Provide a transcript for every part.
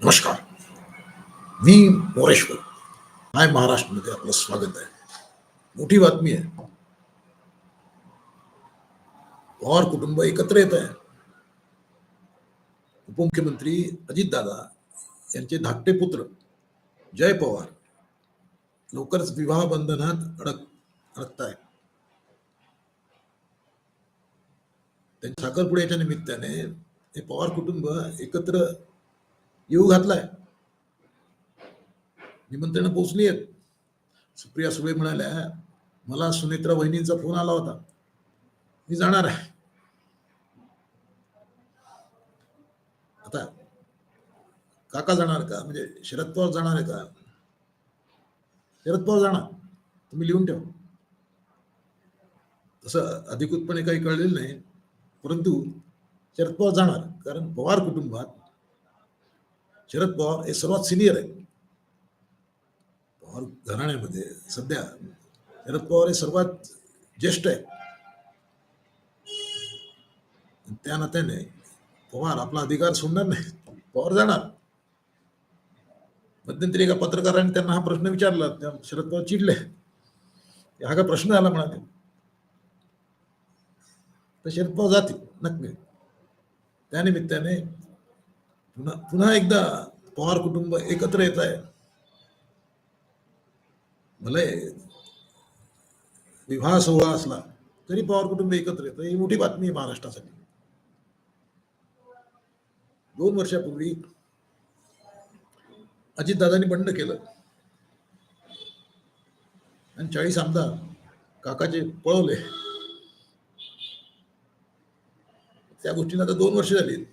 नमस्कार. मी मोरेश्वर. माय महाराष्ट्रमध्ये आपलं स्वागत आहे. मोठी बातमी आहे. पवार कुटुंब एकत्र येत आहे. उपमुख्यमंत्री अजितदादा यांचे धाकटे पुत्र जय पवार लवकरच विवाह बंधनात अडक अडकत आहे त्यांच्या साखरपुड्याच्या निमित्ताने हे पवार कुटुंब एकत्र येऊ घातलाय. निमंत्रण पोचली आहेत. सुप्रिया सुळे म्हणाल्या मला सुनेत्रा वहिनींचा फोन आला होता. मी जाणार आहे. आता काका जाणार का? म्हणजे शरद पवार जाणार आहे का? शरद पवार जाणार. तुम्ही लिहून ठेवा. तसं अधिकृतपणे काही कळलेलं नाही परंतु शरद पवार जाणार कारण पवार कुटुंबात शरद पवार हे सर्वात सिनियर आहे पवार घराण्यामध्ये सध्या शरद पवार हे सर्वात ज्येष्ठ आहे त्या नात्याने पवार आपला अधिकार सोडणार नाही. पवार जाणार. मध्यंतरी एका पत्रकाराने त्यांना हा प्रश्न विचारला. त्या शरद पवार चिडले. हा का प्रश्न आला म्हणाले. तर शरद पवार जातील नक्की. त्यानिमित्ताने पुन्हा पुन्हा एकदा पवार कुटुंब एकत्र येत आहे. भले विवाह सोहळा असला तरी पवार कुटुंब एकत्र येतं. ही मोठी बातमी आहे महाराष्ट्रासाठी. दोन वर्षापूर्वी अजितदादांनी बंड केलं. आणि चाळीस आमदार काकाचे पळवले. त्या गोष्टींना आता दोन वर्ष झाली.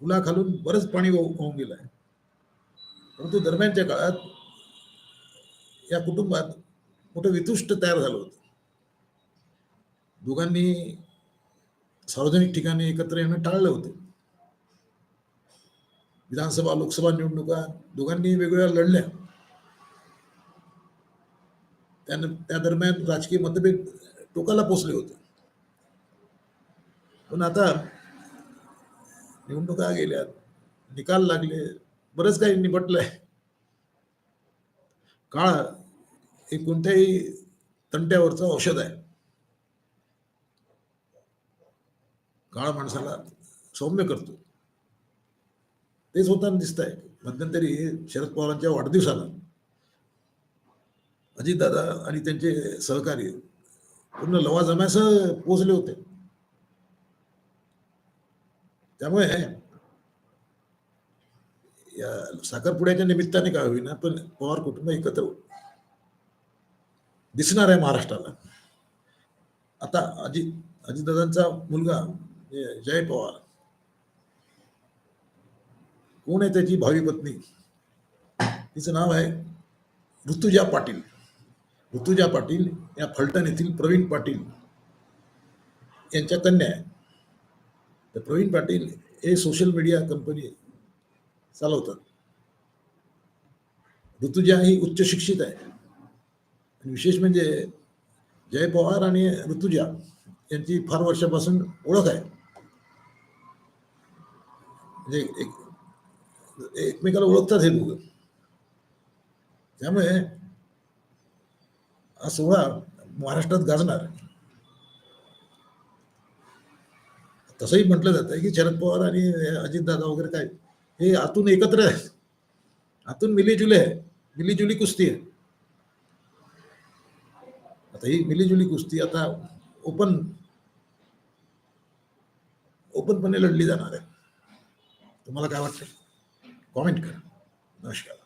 पुलाखालून बरंच पाणी वाहू- वाहून गेलं आहे. परंतु दरम्यानच्या काळात या कुटुंबात मोठं वितुष्ट तयार झालं होतं. दोघांनी सार्वजनिक ठिकाणी एकत्र येणं टाळलं होतं. विधानसभा लोकसभा निवडणुका दोघांनी वेगवेगळ्या लढल्या. त्यानं त्या दरम्यान राजकीय मतभेद टोकाला पोचले होते. पण आता निवडणुका गेल्यात. निकाल लागले. बरंच काही निपटलंय. काळ हे कोणत्याही तंट्यावरचं औषध आहे. काळ माणसाला सौम्य करतो. तेच होताना दिसत आहे मध्यंतरी शरद पवारांच्या वाढदिवसाला अजितदादा आणि त्यांचे सहकारी पूर्ण लवाजम्यासह पोचले होते. त्यामुळे या साखरपुड्याच्या निमित्ताने काय होईना पण पवार कुटुंब एकत्र दिसणार आहे महाराष्ट्राला. आता अजित अजितदादांचा मुलगा जय पवार. कोण आहे त्याची भावी पत्नी? तिचं नाव आहे ऋतुजा पाटील. ऋतुजा पाटील या फलटण येथील प्रवीण पाटील यांच्या कन्या आहे. तर प्रवीण पाटील हे सोशल मीडिया कंपनी चालवतात. ऋतुजा ही उच्च शिक्षित आहे. आणि विशेष म्हणजे जय पवार आणि ऋतुजा यांची फार वर्षापासून ओळख आहे. म्हणजे एक एकमेकाला ओळखतात हे दोघं. त्यामुळे हा सोहळा महाराष्ट्रात गाजणार. तसंही म्हटलं जातं की शरद पवार आणि अजितदादा वगैरे काय हे आतून एकत्र आहेत. आतून मिलीजुले आहे. मिलीजुली कुस्ती आहे. आता ही मिलीजुली कुस्ती आता ओपन ओपनपणे लढली जाणार आहे. तुम्हाला काय वाटतं कॉमेंट करा. नमस्कार.